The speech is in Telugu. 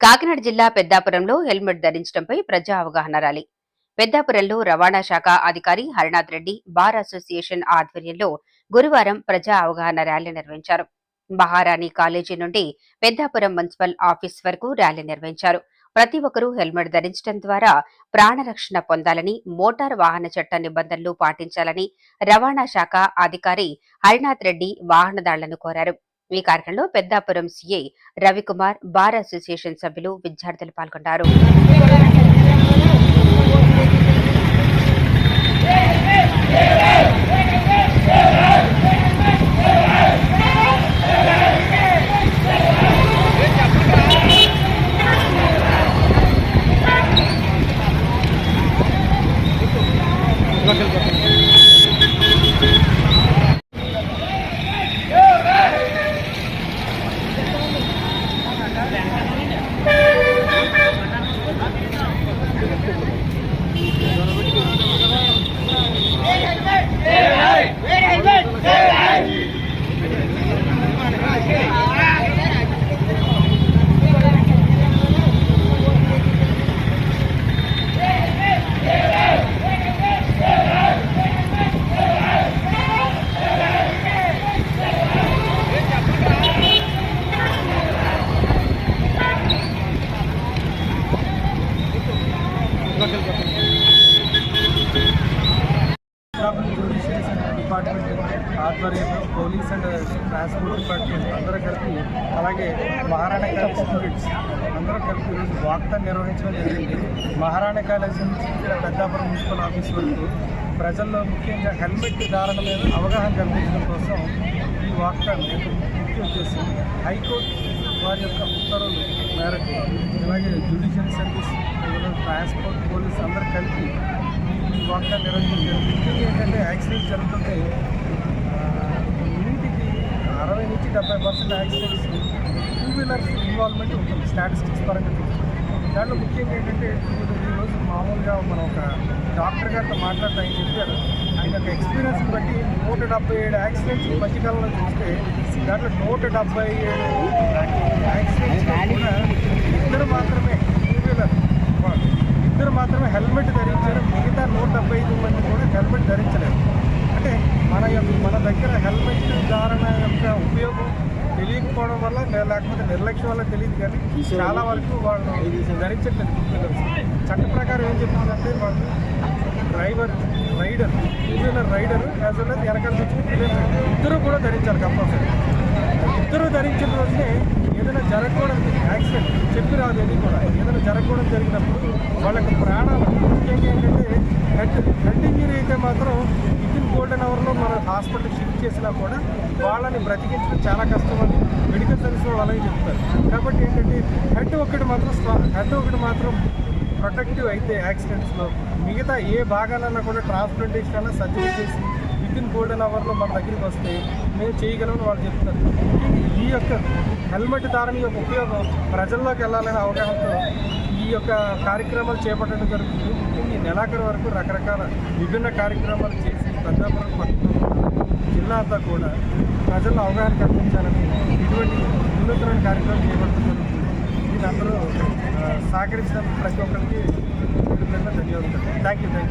కాకినాడ జిల్లా పెద్దాపురంలో హెల్మెట్ ధరించడంపై ప్రజా అవగాహన ర్యాలీ. పెద్దాపురంలో రవాణా శాఖ అధికారి హరినాథ్ రెడ్డి బార్ అసోసియేషన్ ఆధ్వర్యంలో గురువారం ప్రజా అవగాహన ర్యాలీ నిర్వహించారు. మహారాణి కాలేజీ నుండి పెద్దాపురం మున్సిపల్ ఆఫీస్ వరకు ర్యాలీ నిర్వహించారు. ప్రతి ఒక్కరూ హెల్మెట్ ధరించడం ద్వారా ప్రాణరక్షణ పొందాలని మోటార్ వాహన చట్ట నిబంధనలు పాటించాలని రవాణా శాఖ అధికారి హరినాథ్ రెడ్డి వాహనదారులను కోరారు. ఈ కార్యక్రమంలో Peddapuram CI Ravi Kumar bar association సభ్యులు విద్యార్థులు పాల్గొన్నారు Yeah. జ్యుడిషియరీ డిపార్ట్మెంట్ ఆధ్వర్యంలో పోలీస్ అండ్ ట్రాన్స్పోర్ట్ డిపార్ట్మెంట్ అందరూ కలిపి అలాగే మహారాణా కాలేజ్ స్టూడెంట్స్ అందరూ కలిపి ఈరోజు వాక్తం నిర్వహించడం జరిగింది మహారాణా కాలేజ్ నుంచి పెద్దాపురం మున్సిపల్ ఆఫీస్ వరకు ప్రజల్లో ముఖ్యంగా హెల్మెట్ ధారణ మీద అవగాహన కల్పించడం కోసం ఈ వాక్థాన్ యొక్క ముఖ్య ఉద్దేశం. హైకోర్టు వారి యొక్క ఉత్తర్వులు మేరకు అలాగే జ్యుడిషియల్ సర్వీస్ ట్రాన్స్పోర్ట్ పోలీస్ అందరూ కలిపి ఈ వాక్థాన్ ముఖ్యంగా ఏంటంటే యాక్సిడెంట్స్ జరుగుతుంటే ఇంటికి అరవై నుంచి డెబ్బై percent accidents two wheelers involvement ఉంటుంది స్టాటిస్టిక్స్ పరంగా దాంట్లో ముఖ్యంగా ఏంటంటే ఈరోజు మామూలుగా మనం ఒక డాక్టర్ గారితో మాట్లాడుతూ ఆయన చెప్పారు ఆయన యొక్క ఎక్స్పీరియన్స్ బట్టి నూట డెబ్బై ఏడు యాక్సిడెంట్స్ ఈ మధ్యకాలంలో చూస్తే దాంట్లో నూట డెబ్బై ఏడు యాక్సిడెంట్స్ కూడా ఇద్దరు మాత్రమే ఇద్దరు మాత్రమే హెల్మెట్ ధరించారు. మిగతా నూట డెబ్బై ఐదు మంది కూడా హెల్మెట్ ధరించలేదు. అంటే మన యొక్క మన దగ్గర హెల్మెట్ ధారణ యొక్క ఉపయోగం తెలియకపోవడం వల్ల లేకపోతే నిర్లక్ష్యం వల్ల తెలియదు కానీ చాలా వరకు వాళ్ళు ధరించట్లేదు చట్ట ప్రకారం ఏం చెప్తుందంటే వాళ్ళు driver rider two wheeler rider as well వెనకాల నుంచి ఇద్దరు కూడా ధరించాలి కంపల్సరీ. ఇద్దరు ధరించిన రోజునే ఏదైనా జరగకూడదు. యాక్సిడెంట్. చెప్పి రాదు కూడా. ఏదైనా జరగకూడదు జరిగినప్పుడు వాళ్ళకి ప్రాణాలు ముఖ్యంగా ఏంటంటే హెడ్ హెడ్ ఇంజరీ అయితే మాత్రం వితిన్ గోల్డెన్ అవర్లో మనం హాస్పిటల్ షిఫ్ట్ చేసినా కూడా వాళ్ళని బ్రతికించడం చాలా కష్టమని మెడికల్ సర్వీస్ వాళ్ళు అలాగే చెప్తారు. కాబట్టి ఏంటంటే హెడ్ ఒకటి మాత్రం హెడ్ ఒకటి మాత్రం ప్రొటెక్టివ్ అయితే యాక్సిడెంట్స్లో మిగతా ఏ భాగాలన్నా కూడా ట్రాన్స్ప్లాంటేషన్ అయినా సర్జరీ చేసి విత్ గోల్డెన్ అవర్లో మన దగ్గరికి వస్తే మేము చేయగలమని వాళ్ళు చెప్తారు. ఈ యొక్క హెల్మెట్ ధారణ యొక్క ఉపయోగం ప్రజల్లోకి వెళ్ళాలనే అవగాహనతో ఈ ఈ యొక్క కార్యక్రమాలు చేపట్టడం జరుగుతుంది. ముఖ్యంగా ఈ నెలాఖరు వరకు రకరకాల విభిన్న కార్యక్రమాలు చేసి పెద్దాపురం జిల్లా అంతా కూడా ప్రజల్లో అవగాహన కల్పించాలని ఇటువంటి వినూత్నమైన కార్యక్రమం చేపట్టడం జరుగుతుంది. దీని అందరూ ఆ, సహకరించిన ప్రతి ఒక్కరికి. ధన్యవాదాలు థ్యాంక్ యూ థ్యాంక్ యూ